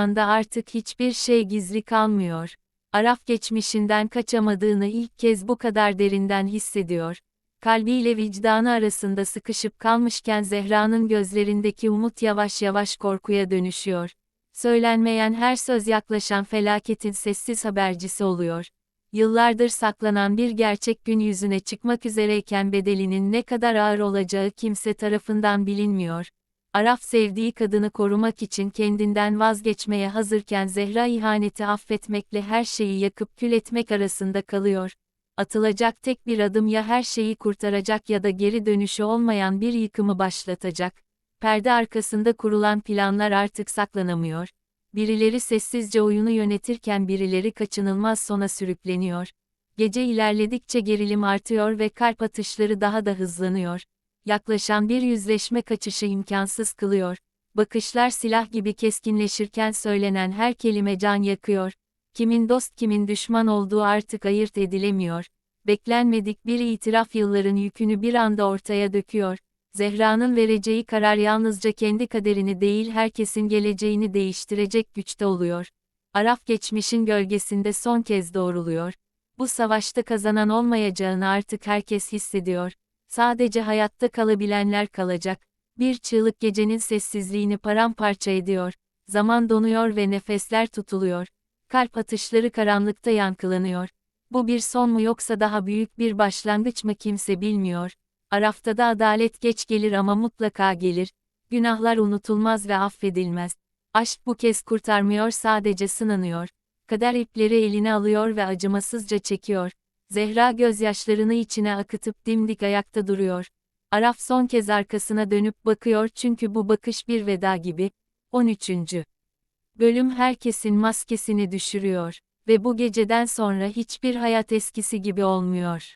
anda artık hiçbir şey gizli kalmıyor. Araf geçmişinden kaçamadığını ilk kez bu kadar derinden hissediyor. Kalbiyle vicdanı arasında sıkışıp kalmışken Zehra'nın gözlerindeki umut yavaş yavaş korkuya dönüşüyor. Söylenmeyen her söz yaklaşan felaketin sessiz habercisi oluyor. Yıllardır saklanan bir gerçek gün yüzüne çıkmak üzereyken bedelinin ne kadar ağır olacağı kimse tarafından bilinmiyor. Araf sevdiği kadını korumak için kendinden vazgeçmeye hazırken Zehra ihaneti affetmekle her şeyi yakıp kül etmek arasında kalıyor. Atılacak tek bir adım ya her şeyi kurtaracak ya da geri dönüşü olmayan bir yıkımı başlatacak. Perde arkasında kurulan planlar artık saklanamıyor. Birileri sessizce oyunu yönetirken birileri kaçınılmaz sona sürükleniyor. Gece ilerledikçe gerilim artıyor ve kalp atışları daha da hızlanıyor. Yaklaşan bir yüzleşme kaçışı imkansız kılıyor. Bakışlar silah gibi keskinleşirken söylenen her kelime can yakıyor. Kimin dost kimin düşman olduğu artık ayırt edilemiyor. Beklenmedik bir itiraf yılların yükünü bir anda ortaya döküyor. Zehra'nın vereceği karar yalnızca kendi kaderini değil herkesin geleceğini değiştirecek güçte oluyor. Araf geçmişin gölgesinde son kez doğruluyor. Bu savaşta kazanan olmayacağını artık herkes hissediyor. Sadece hayatta kalabilenler kalacak. Bir çığlık gecenin sessizliğini paramparça ediyor. Zaman donuyor ve nefesler tutuluyor. Kalp atışları karanlıkta yankılanıyor. Bu bir son mu yoksa daha büyük bir başlangıç mı kimse bilmiyor. Arafta da adalet geç gelir ama mutlaka gelir. Günahlar unutulmaz ve affedilmez. Aşk bu kez kurtarmıyor sadece sınanıyor. Kader ipleri eline alıyor ve acımasızca çekiyor. Zehra gözyaşlarını içine akıtıp dimdik ayakta duruyor. Araf son kez arkasına dönüp bakıyor çünkü bu bakış bir veda gibi. 13. Bölüm herkesin maskesini düşürüyor ve bu geceden sonra hiçbir hayat eskisi gibi olmuyor.